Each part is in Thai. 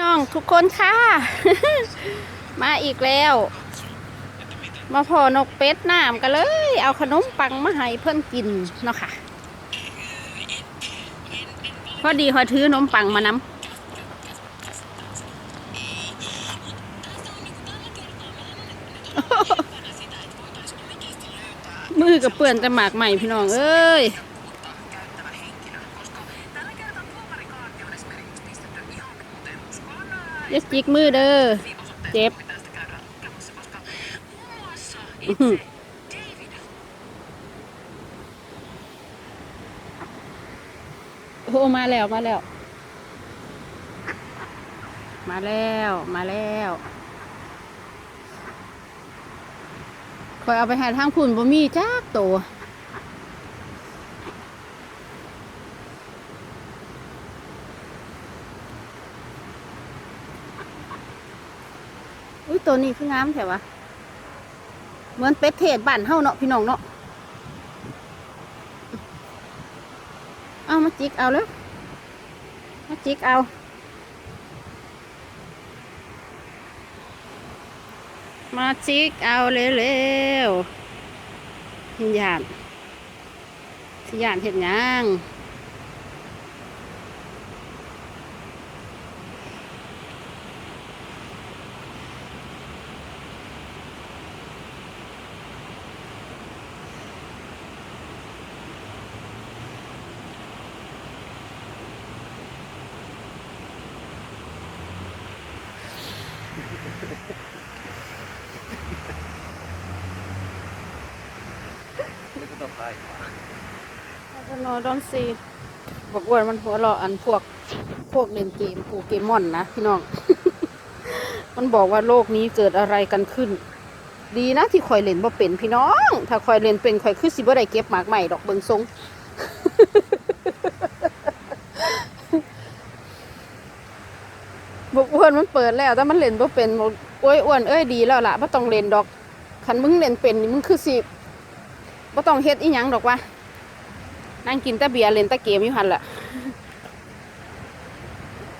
น้องทุกคนค่ะ มาอีกแล้ว มาพอนกเป็ดน้ำกันเลย เอาขนมปังมาให้เพื่อนกินเนาะค่ะ พอดีหอยถือขนมปังมานำมือกับเปื่อนแต่หมากใหม่พี่น้องเอ้ย อย่าจิกมือเด้อ เจ็บโอ้มาแล้ว มาแล้ว มาแล้ว มาแล้วคอยเอาไปห้ทางคุณบ่มีจักตัว อุ้ยตัวนี้คืองามแถวะเหมือนเป็ดเทศบ้านเฮาเนาะพี่น้องเนาะเอามาจิกเอาเลยมาจิกเอามาจิกเอาเร็วๆหินยานสิยานเห็ดยาง หยังนอดอนซีบอกว่ามันหัวเราะอันพวกพวกเล่นเกมโปเกมอนนะพี่น้อง มันบอกว่าโลกนี้เกิดอะไรกันขึ้น ดีนะที่คอยเล่นบ่เป็นพี่น้อง ถ้าคอยเล่นเป็นคอยคือสิบ่ได้เก็บหมากใหม่ดอกเบิงทรง บอกอ้วนมันเปิดแล้วแต่มันเล่นบ่เป็นบอกโอ้ยอ้วนเอ้ยดีแล้วล่ะบ่ต้องเล่นดอกคันมึงเล่นเป็นนี่มึงคือสิบ่ต้องเฮ็ดอีหยังดอกวะนั่งกินแต่เบียร์เล่นแต่เกมอยู่หันแหละ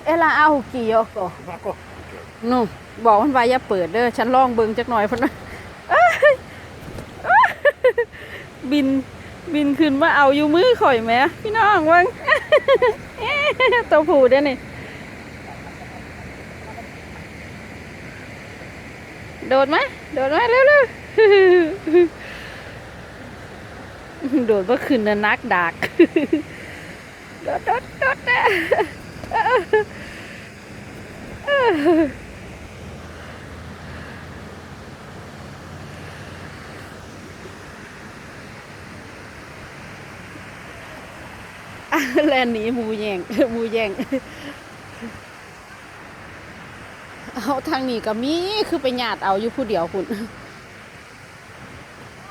เอลาเอากี่โยโกนู่นบอกมันว่าอย่าเปิดเด้อฉันลองเบิ่งจักหน่อยเพันว่าเอ้ยเอ้ยบินบินขึ้นมาเอาอยู่มือข่อยแหมพี่น้องเวังตัวผูเด้อนี่ โดดไหมโดดไหมเร็วเร็วโดดเมื่อคืนนักดักโดดโดดโดดนะอะแลนหนีมูแยงมูแยง เอาทางนี้ก็มีคือไปหยาดเอาอยู่ผู้เดียวคุณ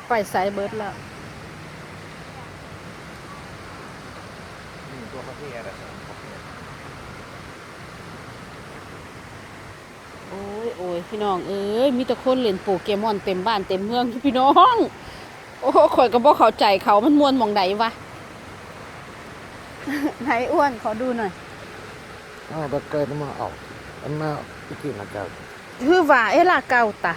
ไปไซเบิร์ดแล้วตัวเขาที่อะไรโอ้ยโอ้ยพี่น้องเอ้ยมีแต่คนเล่นโปเกมอนเต็มบ้านเต็มเมืองพี่น้อง โอ้ข่อยก็บ่เข้าใจเขามันมวนมองใดวะไหนอ้วนขอดูหน่อยอ้าวตะเกียบมาเอาอันน่าอีกทีนะจ๊ะคือว่า เอล่าเก่าตะ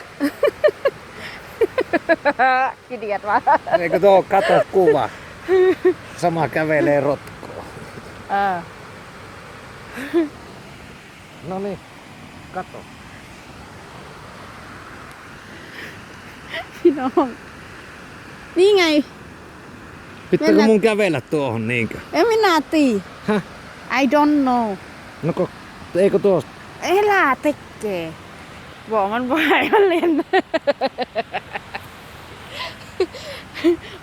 กี่เดียดวะนี่ก็ต้องกัตกูว่าสมัครกันเวลรถก็เออนั่นนี่กัตพี่น้องนี่ไง Pitääkö mun kävellä tuohon niinkö? เอ้ยไม่นาตี Häh? I don't know No ko, eikö tuosta? เอ้ล่าเต็กแกบอกมันบ่ให้มันเล่น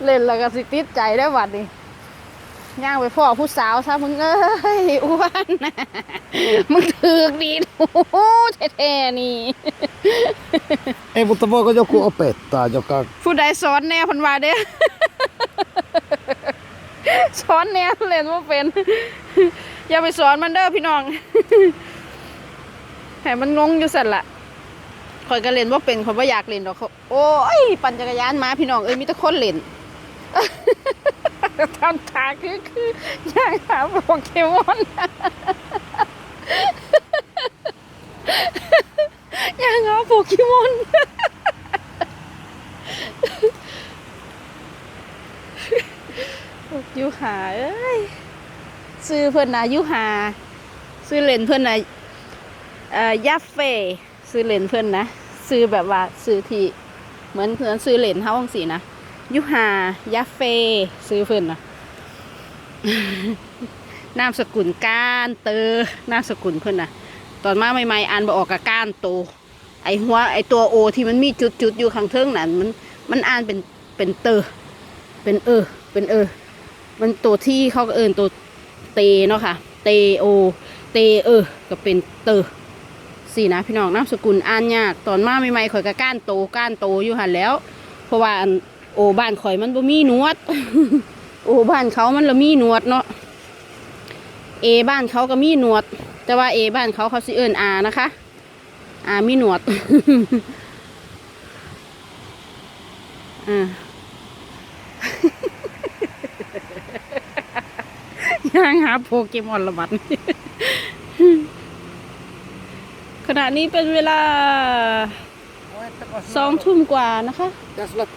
เล่นแล้วก็สิติดใจได้อบัดนี้ย่างไปพ่อผู้สาวซะมึงเอ้ยอ้วนมึงถือกดีโอ้โหแท้ๆนี่ Ei, mutta voiko joku opettaa, joka... ผู้ใดสอนแน่เพันว่าเด้ สอนแน่เล่นว่าเป็น อย่าไปสอนมันเด้อพี่น้อง ให้มันงงอยู่สั่นละข่อยก็เล่นว่าเป็นข่อยว่าอยากเล่นดอกเขาโอ้ย ปั่นจักรยานมาพี่น้องเอ้ยมีแต่คนเล่นทำตาคือคืออยากหาโปเกมอนเกมอนยูหาเอ้ยซื้อเพิ่อนนะยูหาซื้อเลนเพิ่อนนะเอ่อยาเฟซื้อเลนเพิ่อนนะซื้อแบบว่าซื้อที่เหมือนเพื่อนซื้อเลนเฮาจังซี่นะยูหายาเฟซื้อเพิ่อนนะนามสกุลก้านเตอนามสกุลเพิ่อนนะตอนมาใหม่ๆอ่านบ่ออกกับก้านโต ไอหัวไอตัวโอที่มันมีจุดๆอยู่ข้างเทิงนั่นมันมันอ่านเป็นเป็นเตอเป็นเออ เป็นเออ มันตัวที่เขาก็เอินตัวเตเนาะค่ะ เตโอ เตเออ ก็เป็นเตอ สี่นะพี่น้องนามสกุลอ่านยากตอนมาใหม่ๆข่อยก็ก้านโตก้านโตอยู่หันแล้ว เพราะว่าโอบ้านข่อยมันบ่มีนวด โอบ้านเขามันละมีนวดเนาะเอบ้านเขาก็มีหนวด แต่ว่าเอบ้านเขาเขาสิเอินอานะคะอามีหนวดอ่าย่างหาโปเกมอนละมัน ณะนี้เป็นเวลาสองทุ่มกว่านะคะ Tässä olet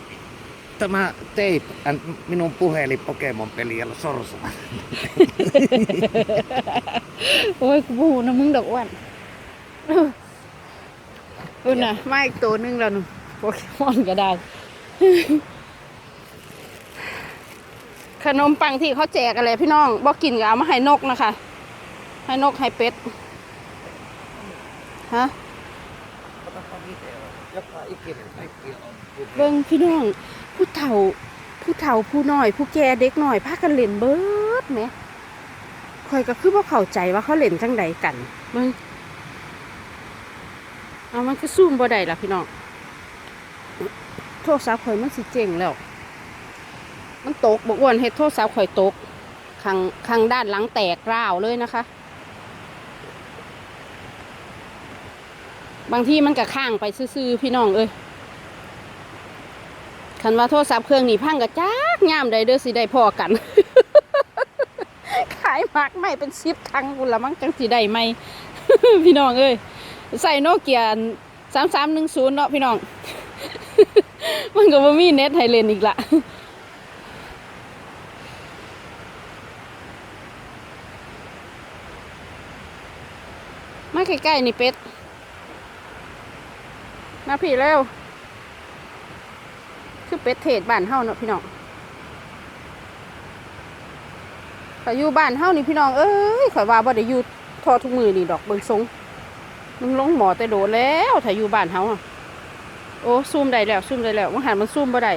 tämä teit an minun puhelin Pokemon-peli ja sorsa. โอ้ยกูบูนะมึงดอกอ้วนดูนะมาอีกตัวหนึงแล้วหนูโปเกมอนก็ได้ ขนมปังที่เขาแจกอะไรพี่น้องบอกกินก็เอามาให้นกนะคะ ให้นกให้เป็ด ฮะเบิ่งพี่น้องผู้เฒ่า ผู้เฒ่าผู้น้อย ผู้แก่เด็กน้อยพากันเล่นเบิดไหมข่อยก็คือว่าเข้าใจว่าเขาเล่นจังใดกันเบิ่งเอามันก็ซูมบ่ได้ล่ะพี่น้องโทรศัพท์ข่อยมันสิเจ๋งแล้ว มันตกบอกอ้วนเฮ็ดโทรศัพท์ข่อยตกข้างข้างด้านหลังแตกร้าวเลยนะคะ บางที่มันก็ข้างไปซื่อๆพี่น้องเอ้ยคันว่าโทรศัพท์เครื่องนี้พังกระจักย่ามใดเด้อสิได้พอกัน ขายมากไม่เป็นซิปทังกุละมั้งจังสิได้ไหมพี่น้องเอ้ยใส่โนเกียสามสามหนึ่งศูนย์เนาะพี่น้อง มันก็บ่มีเน็ตไทยเลนอีกละมาใกล้ๆนี่เป็ด มาพี่เร็ว คือเป็ดเทศบ้านเฮาเนาะพี่น้องข่อยอยู่บ้านเฮานี่พี่น้อง เอ้ยข่อยว่าบ่ได้อยู่ทอทุกมือนี่ดอกเบิ่งทรงมึงลงหมอแต่โดดแล้ว ถ้าอยู่บ้านเฮาอะโอ้ซูมได้แล้วซูมได้แล้วมันหันมันซูมบ่ได้